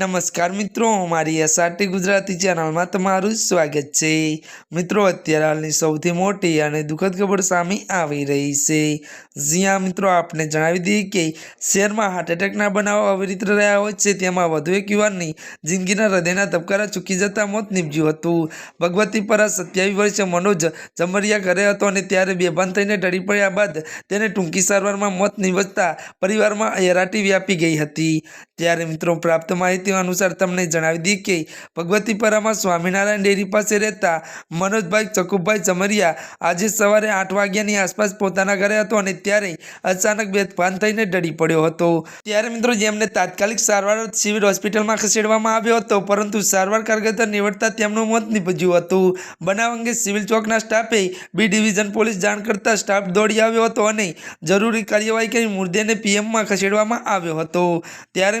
નમસ્કાર મિત્રો, મારી એસઆરટી ગુજરાતી ચેનલમાં તમારું સ્વાગત છે. મિત્રો, અત્યારે હાલની સૌથી મોટી અને દુઃખદ ખબર સામે આવી રહી છે. જ્યાં મિત્રો, આપને જણાવી દઈએ કે શહેરમાં હાર્ટ એટેકના બનાવો અવિરત રહ્યા હોય છે, તેમાં વધુ એક યુવાનની જિંદગીના હૃદયના ધબકારા ચૂકી જતા મોત નીપજ્યું હતું. ભગવતીપરા સત્યાવીસ વર્ષે મનોજ જમરિયા ઘરે હતો અને ત્યારે બેભાન થઈને ઢળી પડ્યા બાદ તેને ટૂંકી સારવારમાં મોત નિવજતા પરિવારમાં હેરાટી વ્યાપી ગઈ હતી. ત્યારે મિત્રો પ્રાપ્ત માહિતી અનુસાર તમને જણાવી દઈએ કે ભગવતીપરામાં સ્વામિનારાયણ ડેરી પાસે રહેતા મનોજભાઈ ચકુભાઈ ચમરિયા આજે સવારે આઠ વાગ્યાની આસપાસ પોતાના ઘરે હતો અને ત્યારે અચાનક બેભાન થઈને ડરી પડ્યો હતો. ત્યારે મિત્રો જેમને તાત્કાલિક સારવાર સિવિલ હોસ્પિટલમાં ખસેડવામાં આવ્યો હતો, પરંતુ સારવાર કારગર નીવડતા તેમનું મોત નીપજ્યું હતું. બનાવ અંગે સિવિલ ચોકના સ્ટાફે બી ડિવિઝન પોલીસ જાણ કરતા સ્ટાફ દોડી આવ્યો હતો અને જરૂરી કાર્યવાહી કરી મૃતદેહને પીએમમાં ખસેડવામાં આવ્યો હતો. ત્યારે